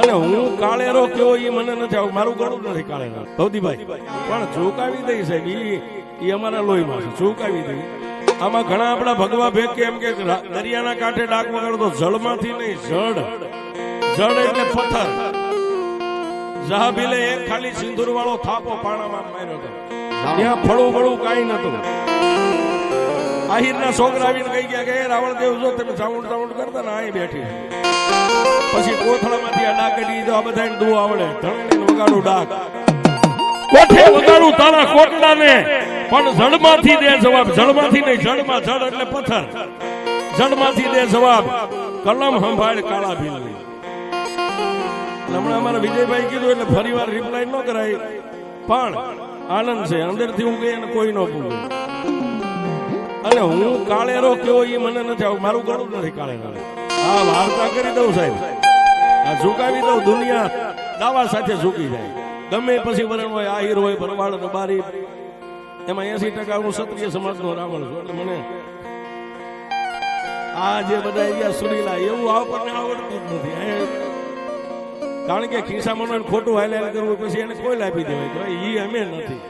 અને હું કાળેરો કયો એ મને નથી આવું. મારું ગળું નથી કાળેરો. ભવદીભાઈ, પણ ઝુકાવી દઈ સાહેબ એ અમારા લોહીમાં છે. ઝુકાવી દઈ આમાં ઘણા આપણા ભગવા ભેગ કે એમ કે દરિયાના કાંઠે ડાક તો જળમાંથી નહીં, જળ. જળ એટલે પથ્થર. જહાબીલે એક ખાલી સિંદૂર વાળો થાપો પાણામાં માર્યો હતો. ત્યાં ફળું ફળું કાંઈ નતું આહિરના છોકરા આવીને કહી ગયા કે, "એ રાવણદેવ જો તમે સાઉન્ડ સાઉન્ડ કરતા ને અહીં બેઠી પછી કોથળામાંથી આ ડાક કાઢી આ બધાને દુઓ આવડે. ધણી વગાડું ડાક કોઠે વગાડું તારા કોટડાને? પણ જળમાંથી દે જવાબ. જળમાંથી નહીં, જળમાં જળ એટલે પથ્થર. જળમાંથી દે જવાબ. કલમ સંભાળ કાળા ભીલની. હમણાં અમારા વિજયભાઈ કીધું એટલે ફરી વાર રિપ્લાય ન કરાય પણ આનંદ છે. અંદરથી હું અને કોઈ ન પૂછે અને હું કાળેરો કેવો એ મને નથી આવું મારું ગળું નથી કાળેરો આ વાર્તા કરી દઉં સાહેબ. આ ઝુકાવી દઉં દુનિયા દાવા સાથે ઝૂકી જાય. ગમે પછી વરણ હોય, આહિર હોય, ભરવાડ, રબારી. એમાં એસી ટકા હું ક્ષત્રિય સમાજનો રાવણ છું. એટલે મને આ જે બધા અહીંયા સુરીલા, એવું આપણને આવડતું જ નથી. કારણ કે ખિસ્સામાં નો ખોટું હાઈલાઈટ કરવું પછી એને કોઈ લાપી દેવાય. તો એ અમે નથી.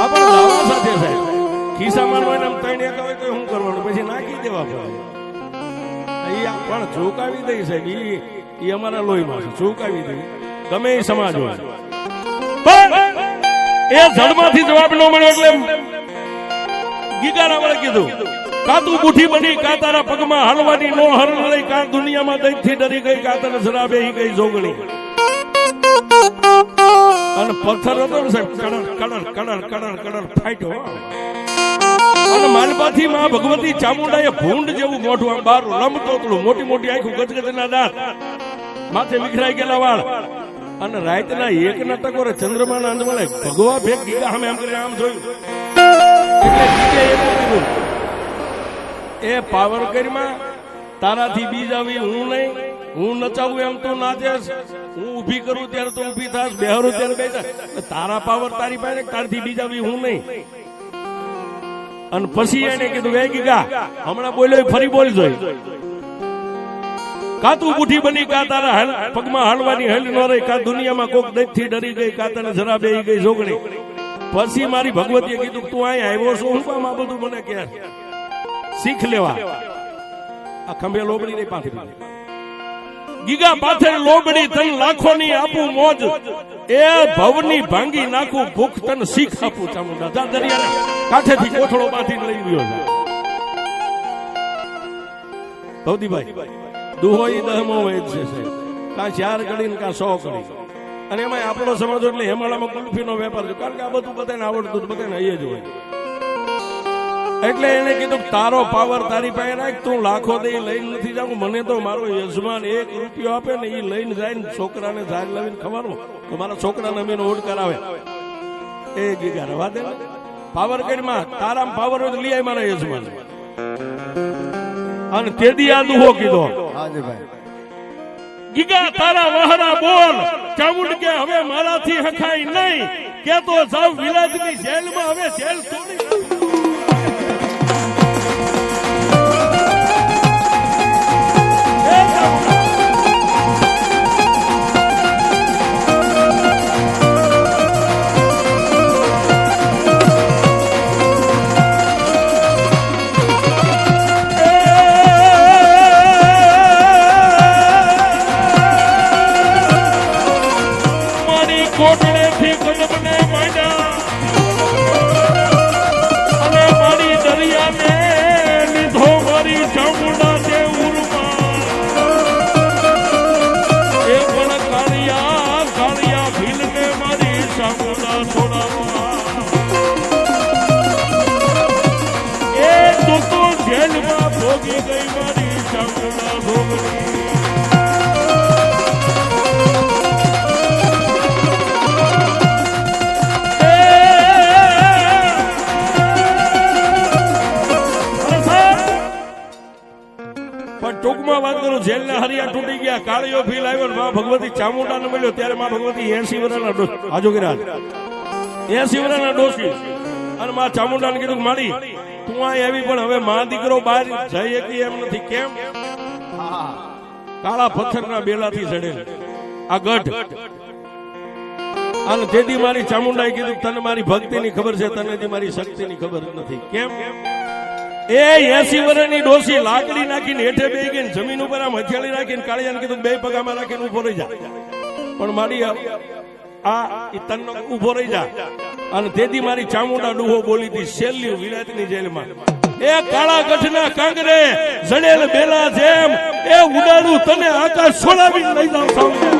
આપણે સાથે સાહેબ. ખિસ્સામાં નો એને આમ ત્રણ એક તો શું કરવાનું? પછી નાખી દેવા પડે. ઈ પણ ચોકાવી દઈ સાહેબ એ એ અમારા લોહીમાં છે. ચોકાવી દઈ ગમે એ સમાજ હોય. પણ એ જડમાંથી જવાબ ન મળ્યો એટલે ગીગારા વડે કીધું, કાતું બુઠી બની કાતારા પગમાં હલવાની નો હરણ લઈ કા દુનિયામાં દૈથી ડરી ગઈ, કાતર જરાબે જરા ગઈ જોગણી. અને પથ્થર હતો ને સાહેબ કડર કડર કડર કડર કડર ફાટ્યો, હો. અને માનપાથી માં ભગવતી ચામુંડાએ ભૂંડ જેવું મોઢું આમ બાર લંબતોતડું મોટી મોટી આંખું ગજગજના દાંત. માથે વિખરાઈ ગયેલા વાળ. અને રાતના એક ના ટકોરે ચંદ્રમાના અંજવાળે ભગવા ભેગ ગીગા અમે આમ કરીને આમ જોયું. એ પાવર કરીમાં, તારાથી બીજ આવી, હું નહીં, હું નચાવું એમ તું નાચેસ હું ઊભી કરું ત્યારે તું ઊભી થાશ, બેહરું ત્યારે બેઠા તારા પાવર તારી પાસે તારથી બીજ આવી, હું નહીં. અને પછી એને કીધું, વેગી ગા. હમણાં બોલ્યો ફરી બોલ જોઈ. કાતું બુઠી બની, કા તારા પગમાં હાલવાની હલ ન રહી, કા દુનિયામાં કોક દૈતથી ડરી ગઈ, કા તને જરા બેહી ગઈ જોગણી. પછી મારી ભગવતીએ કીધું, તું અહીં આવ્યો છો, હું કામ આ બધું મને કે? શીખ લેવા. આ ખંભે લોબડી નહીં પાથરી. ગીગા પાથર લોબડી, તન લાખોની આપું મોજ. એ ભવની ભાંગી નાખું, ભૂખ તન શીખ આપું, ચામુંડા જા દરિયાના કાંઠેથી કોથળો બાંધીને લઈ ગયો છે. ભવદીભાઈ દુહો દહમો હોય છે, સાહેબ. કાં ચાર કડી ને કાં સો કડી અને એમાં આપણો સમજો એટલે હેમાળામાં કુલ્ફીનો વેપાર કારણ કે આ બધું બધાને આવડતું બધાને અહીંયા જ હોય. એટલે એને કીધું તારો પાવર તારી પાસે રાખ તું લાખો દે લઈને નથી જાઉં મને તો મારો યજમાન એક રૂપિયો આપે ને એ લઈને જાય ને છોકરાને ઝાડ લાવીને ખવાનું. તો મારા છોકરાને અમે ઓડ કરાવે. એ ગીગા રવા દે. પાવર કરીમાં તારામ પાવર હોય લઈ આવી મારા યજમાન. અને તેદી આ દુહો કીધો. ગીગા તારા વહરા બોલ. ચામુંડ કે હવે મારાથી હખાય નહીં. કે તો જાવ વિલાજની જેલમાં હવે જેલ તોડી જેલમાં ગઈ મારી કરું, જેલના હરિયા તૂટી ગયા કાળિયો ફીલ આવ્યો માં ભગવતી ચામુંડા મળ્યો, ત્યારે માં ભગવતી એસી વર્ષના ડોસ આજો ગિરાજ એસી વર્ષના ડોસી. અને માં ચામુંડા ને કીધું માડી તું અહીં આવી, પણ હવે માં દીકરો બહાર જઈ શકી એમ નથી. કેમ? કાળા પથ્થરના બેલાથી ચડેલ આ ગઢ. અને તેથી મારી ચામુંડાએ કીધું, તને મારી ભક્તિની ખબર છે, તને મારી શક્તિની ખબર નથી. કેમ? એ એસી વર્ષની ડોસી લાકડી નાખીને હેઠે બે ગઈ જમીન ઉપર આમ હથિયાળી રાખીને કાળિયાને કીધું, બે પગામાં રાખીને ઊભો રહી જા. પણ મારી આ તન ઊભો રહી જા. અને તેથી મારી ચામુંડા ડુહો બોલી હતી છેલ્લી વિરાટની જેલમાં. એ કાળા ગઢના કાંગરે જડેલ બેલા જેમ એ ઉડાડું તને આકાશ છોડાવી લઈ જાઉં સામે.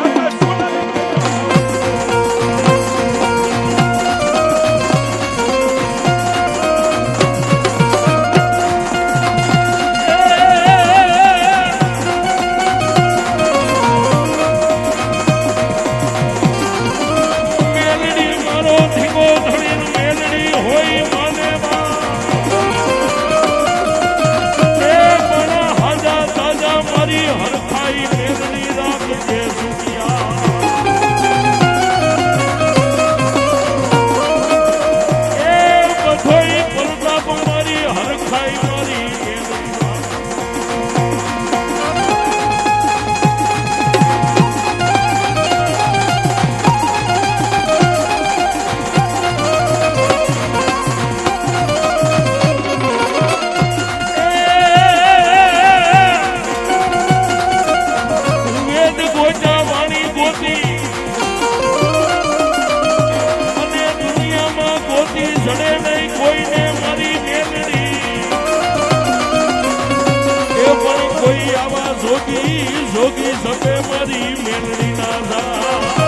જોગી સપે મારી મેળવી ના થા.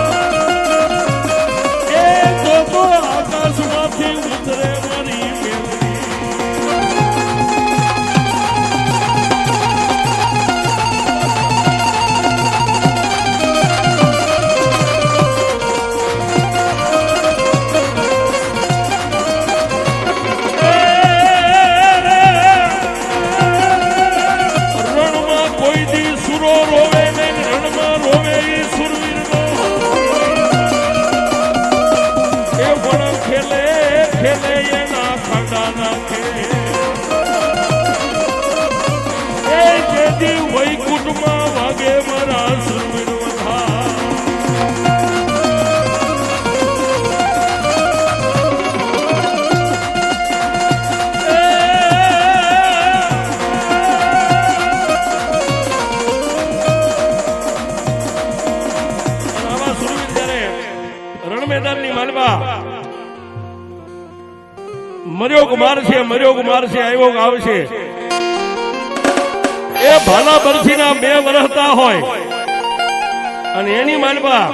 એ તો આકાશમાંથી કે મારશે મર્યો કે મારશે આવ્યો આવશે એ ભાલા બરસીના બે વરસતા હોય. અને એની માનવા,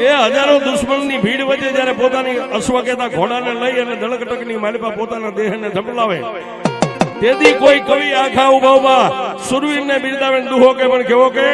એ હજારો દુશ્મનની ભીડ વચ્ચે જ્યારે પોતાની અશ્વકેતા ઘોડાને લઈ અને દળકટકની માલપા પોતાના દેહને ધમલાવે તેથી કોઈ કવિ આખા ઊભા ઊભા સુરવીરને બિરદાવે ને દુહો કે પણ કેવો કે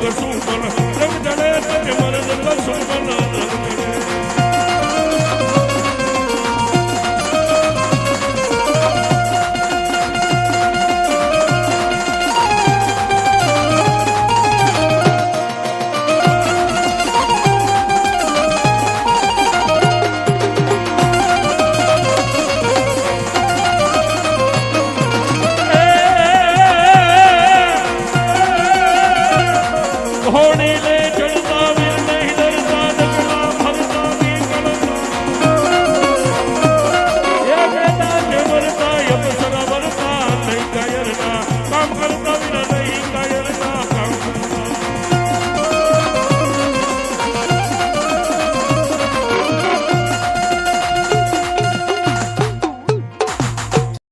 Yes.